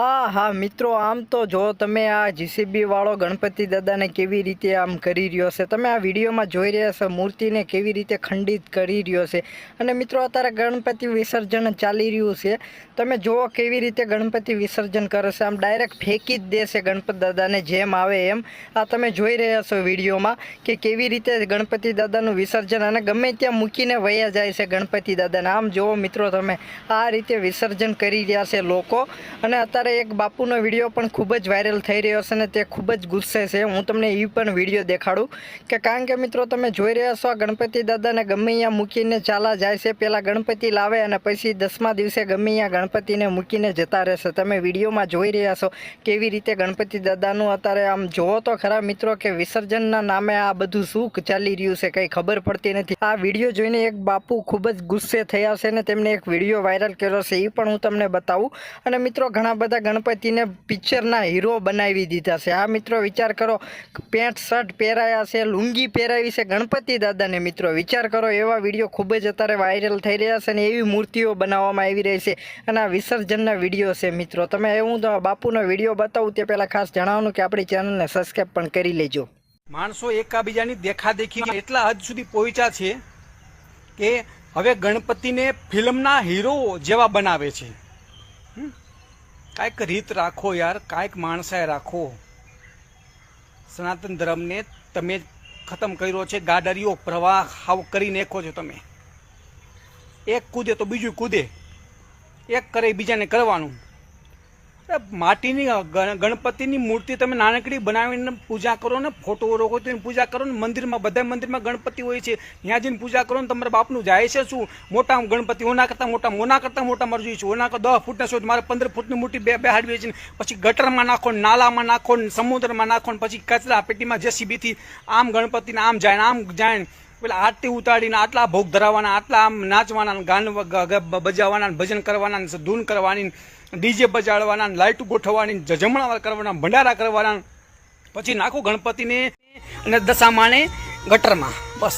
હા હા, મિત્રો, આમ તો જો તમે આ જીસીબી વાળો ગણપતિ દાદાને કેવી રીતે આમ કરી રહ્યો છે, તમે આ વિડીયોમાં જોઈ રહ્યા છો, મૂર્તિને કેવી રીતે ખંડિત કરી રહ્યો છે. અને મિત્રો, અત્યારે ગણપતિ વિસર્જન ચાલી રહ્યું છે. તમે જુઓ કેવી રીતે ગણપતિ વિસર્જન કરે છે, આમ ડાયરેક્ટ ફેંકી જ દેશે ગણપતિ દાદાને જેમ આવે એમ. આ તમે જોઈ રહ્યા છો વિડીયોમાં કે કેવી રીતે ગણપતિ દાદાનું વિસર્જન અને ગમે ત્યાં મૂકીને વયા જાય છે ગણપતિ દાદાને. આમ જુઓ મિત્રો, તમે આ રીતે વિસર્જન કરી રહ્યા છે લોકો. અને અત્યારે એક બાપુનો વીડિયો પણ ખૂબ જ વાયરલ થઈ રહ્યો છે અને તે ખૂબ જ ગુસ્સે છે. હું તમને એ પણ વીડિયો દેખાડું કે કારણ કે મિત્રો તમે જોઈ રહ્યા છો આ ગણપતિ દાદાને ગમે અહીંયા મૂકીને ચાલા જાય છે. પહેલાં ગણપતિ લાવે અને પછી દસમા દિવસે ગમે અહીંયા ગણપતિને મૂકીને જતા રહેશે. તમે વિડીયોમાં જોઈ રહ્યા છો કેવી રીતે ગણપતિ દાદાનું અત્યારે આમ જોવો તો ખરા મિત્રો કે વિસર્જનના નામે આ બધું શું ચાલી રહ્યું છે કંઈ ખબર પડતી નથી. આ વીડિયો જોઈને એક બાપુ ખૂબ જ ગુસ્સે થયા છે ને તેમને એક વીડિયો વાયરલ કર્યો છે. એ પણ હું તમને બતાવું. અને મિત્રો ઘણા બધા ગણપતિને પિક્ચરના હીરો બનાવી દીધા છે. આ મિત્રો વિચાર કરો, પેન્ટ, શર્ટ પહેરાયા છે, લુંગી પહેરાવી છે ગણપતિ દાદાને મિત્રો. વિચાર કરો, એવા વીડિયો ખૂબ જ અત્યારે વાયરલ થઈ રહ્યા છે અને એવી મૂર્તિઓ બનાવવામાં આવી રહી છે અને આ વિસર્જનના વીડિયો છે મિત્રો. તમે હું તો બાપુનો વીડિયો બતાવું તે પહેલાં ખાસ જણાવવાનું કે આપણી ચેનલને સબસ્ક્રાઈબ પણ કરી લેજો. માણસો એકાબીજાની દેખાદેખી એટલા હદ સુધી પહોંચ્યા છે કે હવે ગણપતિને ફિલ્મના હીરો જેવા બનાવે છે? કાંઈક રીત રાખો યાર, કાંઈક માણસાએ રાખો. સનાતન ધર્મને તમે ખતમ કર્યો છે, ગાડરીઓ, પ્રવાહ, હાવ કરી નાખો છો તમે. એક કૂદે તો બીજું કૂદે. એક કરે બીજાને કરવાનું. માટીની ગણપતિની મૂર્તિ તમે નાનકડી બનાવીને પૂજા કરો ને, ફોટો રોકો પૂજા કરો ને, મંદિરમાં બધા મંદિરમાં ગણપતિ હોય છે. ત્યાં જઈને પૂજા કરો ને, તમારા બાપનું જાય છે શું? મોટા ગણપતિ, ઓના કરતાં મોટા, મોના કરતાં મોટા મરજી છે. ઓના દસ ફૂટના છો મારે પંદર ફૂટની મૂર્તિ બે બે હાડવી છે પછી ગટરમાં નાખો નાલામાં નાખો ને, સમુદ્રમાં નાખો ને, પછી કચરા પેટીમાં જેસીબીથી આમ ગણપતિને આમ જાય આમ જાય પેલા આરતી ઉતાડીને આટલા ભોગ ધરાવવાના, આટલા આમ નાચવાના ગાન બજાવવાના ભજન કરવાના ધૂન કરવાની ડીજે બજાડવાના લાઇટ ગોઠવવાની, જજમણા કરવાના, ભંડારા કરવાના, પછી નાખો ગણપતિને અને દશામાણે ગટરમાં. બસ.